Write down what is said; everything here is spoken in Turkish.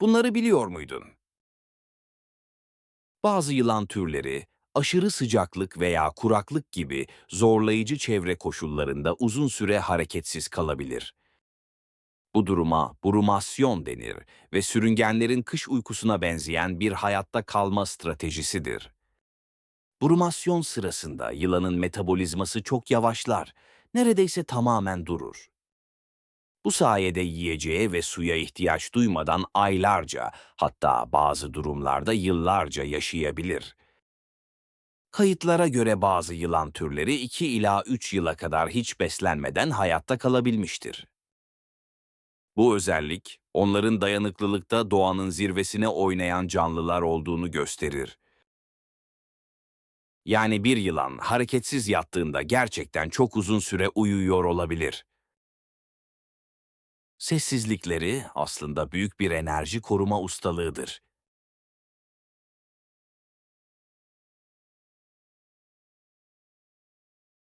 Bunları biliyor muydun? Bazı yılan türleri aşırı sıcaklık veya kuraklık gibi zorlayıcı çevre koşullarında uzun süre hareketsiz kalabilir. Bu duruma burumasyon denir ve sürüngenlerin kış uykusuna benzeyen bir hayatta kalma stratejisidir. Burumasyon sırasında yılanın metabolizması çok yavaşlar, neredeyse tamamen durur. Bu sayede yiyeceğe ve suya ihtiyaç duymadan aylarca, hatta bazı durumlarda yıllarca yaşayabilir. Kayıtlara göre bazı yılan türleri 2 ila 3 yıla kadar hiç beslenmeden hayatta kalabilmiştir. Bu özellik, onların dayanıklılıkta doğanın zirvesine oynayan canlılar olduğunu gösterir. Yani bir yılan hareketsiz yattığında gerçekten çok uzun süre uyuyor olabilir. Sessizlikleri aslında büyük bir enerji koruma ustalığıdır.